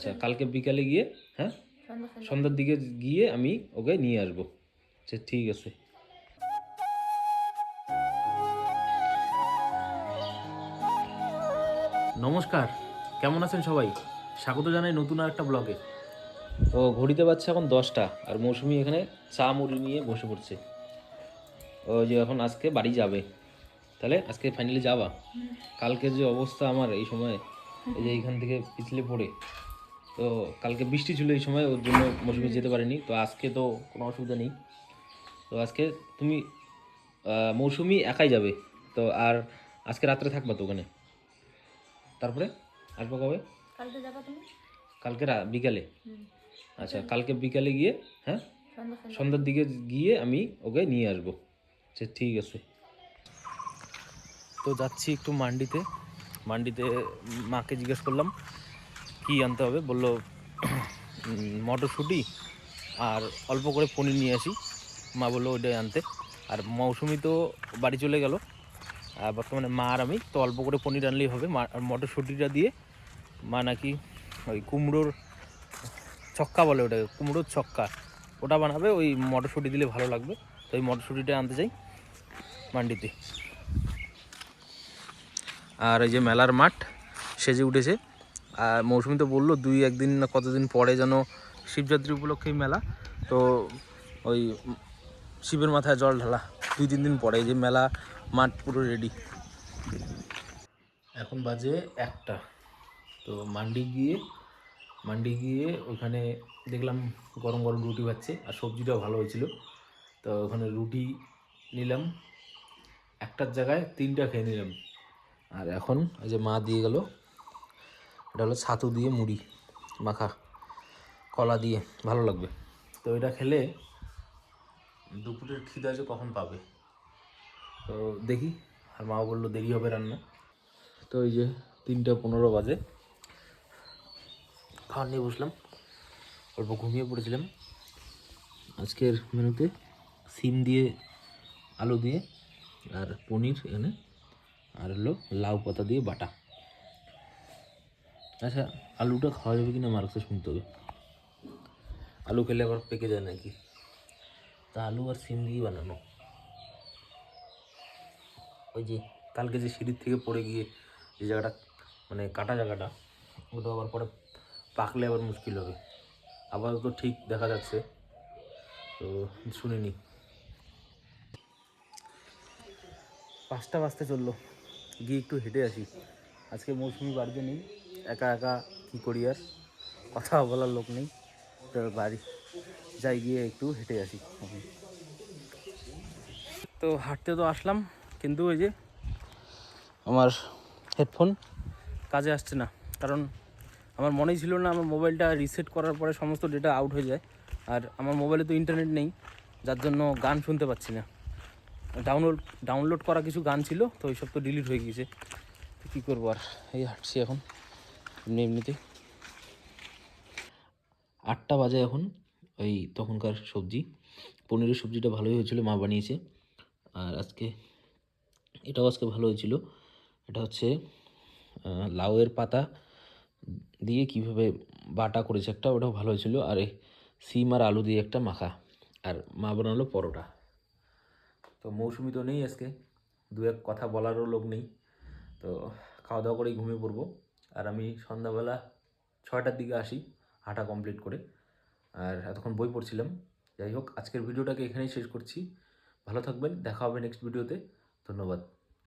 আচ্ছা কালকে বিকালে গিয়ে হ্যাঁ? সন্ধ্যা সন্ধ্যা সন্ধ্যার দিকে গিয়ে আমি ওকে নিয়ে আসব। আচ্ছা ঠিক আছে। নমস্কার কেমন আছেন সবাই? স্বাগত জানাই নতুন আর একটা ব্লগে ও ঘড়িতে পাচ্ছে এখন দশটা আর মৌসুমি এখানে চা মুড়ি নিয়ে বসে পড়ছে। ও যে এখন আজকে বাড়ি যাবে। তাহলে আজকে ফাইনালি যাবা? কালকে যে অবস্থা আমার এই সময় এই যে এইখান থেকে পিছলে পড়ে। তো কালকে বৃষ্টি ছিল এই সময় ওর জন্য মৌসুমি যেতে পারেনি। তো আজকে তো কোনো অসুবিধা নেই। তো আজকে তুমি মৌসুমি একাই যাবে। তো আর আজকে রাত্রে থাকবা তো ওখানে? তারপরে আসব কবে? কালকে যাবা তুমি? কালকে রা- বিকালে? আচ্ছা কালকে বিকালে গিয়ে হ্যাঁ? সন্ধ্যা সন্ধ্যা। সন্ধ্যার দিকে গিয়ে আমি ওকে নিয়ে আসব। আচ্ছা ঠিক আছে। তো যাচ্ছি একটু মান্ডিতে। মান্ডিতে মাকে জিজ্ঞেস করলাম কি আনতে হবে? বলল মটরশুঁটি আর অল্প করে পনির নিয়ে আসি। মা বলল, ওইটাই আনতে। আর মৌসুমি তো বাড়ি চলে গেল। আর বর্তমানে মা আর আমি তো অল্প করে পনির আনলেই হবে। মা, আর মটরশুঁটিটা দিয়ে মা নাকি ওই কুমড়োর ছক্কা বলে ওটাকে, কুমড়োর ছক্কা। ওটা বানাবে, ওই মটরশুঁটি দিলে ভালো লাগবে। তো ওই মটরশুঁটিটা আনতে চাই মান্ডিতে। আর এই যে মেলার মাঠ, সেজে উঠেছে। আর মৌসুমি তো বলল দুই একদিন না কতদিন পরে যেন শিবযাত্রী উপলক্ষেই মেলা। তো ওই শিবের মাথায় জল ঢালা, দুই তিন দিন পরে যে মেলা মাঠ পুরো রেডি এখন বাজে একটা। তো মান্ডি গিয়ে মান্ডি গিয়ে ওখানে দেখলাম গরম গরম রুটি পাচ্ছে আর সবজিটাও ভালো হয়েছিল। তো ওখানে রুটি নিলাম, একটার জায়গায় তিনটা খেয়ে নিলাম। আর এখন এই যে মা দিয়ে গেল এটা হলো ছাতু দিয়ে মুড়ি, মাখা, কলা দিয়ে, ভালো লাগবে। তো এটা খেলে দুপুরের খিদা যে কখন পাবে। তো দেখি, আর মা বলল দেরি হবে রান্না। তো এই যে তিনটা পনেরো বাজে। খাওয়ার নিয়ে বসলাম। অল্প ঘুমিয়ে পড়েছিলাম। আজকের মেনুতে সিম দিয়ে, আলু দিয়ে, আর পনির এখানে আর হলো লাউ পাতা দিয়ে বাটা। আচ্ছা আলুটা খাওয়া যাবে কিনা মার কাছে শুনতে হবে। আলু খেলে আবার পেকে যায় নাকি? তা আলু আর সিম দিয়ে বানানো। ওই যে কালকে যে সিঁড়ির থেকে পড়ে গিয়ে যে জায়গাটা মানে কাটা জায়গাটা, ওটা আবার পরে পাকলে আবার মুশকিল হবে। আপাতত ঠিক দেখা যাচ্ছে। তো শুনিনি পাঁচটা বাজতে চলল। গিয়ে একটু হেঁটে আসি। আজকে মৌসুমি বাড়িতে নেই। একা একা কী করি আর? কথা বলার লোক নেই বাড়ি যাই গিয়ে একটু হেঁটে আসি। তো হাঁটতে তো আসলাম, কিন্তু ওই যে আমার হেডফোন কাজে আসছে না। কারণ আমার মনেই ছিল না আমার মোবাইলটা রিসেট করার পরে সমস্ত ডেটা আউট হয়ে যায়। আর আমার মোবাইলে তো ইন্টারনেট নেই, যার জন্য গান শুনতে পাচ্ছি না। ডাউনলোড ডাউনলোড করা কিছু গান ছিল, তো ওইসব তো ডিলিট হয়ে গিয়েছে। তো কী করব আর? এই হাঁটছি এখন। এমনি এমনিতে আটটা বাজে এখন ওই তখনকার সবজি। পনিরের সবজিটা ভালোই হয়েছিল, মা বানিয়েছে। আর আজকে এটাও আজকে ভালো হয়েছিল। এটা হচ্ছে লাউয়ের পাতা দিয়ে কীভাবে বাটা করেছে একটা, ওটাও ভালো হয়েছিল। আর এই সিম আর আলু দিয়ে একটা মাখা। আর মা বানালো পরোটা। তো মৌসুমি তো নেই আজকে। দু এক কথা বলারও লোক নেই। তো খাওয়া দাওয়া করেই ঘুমিয়ে পড়ব। আর আমি সন্ধ্যাবেলা ছয়টার দিকে আসি হাঁটা কমপ্লিট করে। আর এতক্ষণ বই পড়ছিলাম। যাই হোক, আজকের ভিডিওটাকে এখানেই শেষ করছি। ভালো থাকবেন, দেখা হবে নেক্সট ভিডিওতে ধন্যবাদ।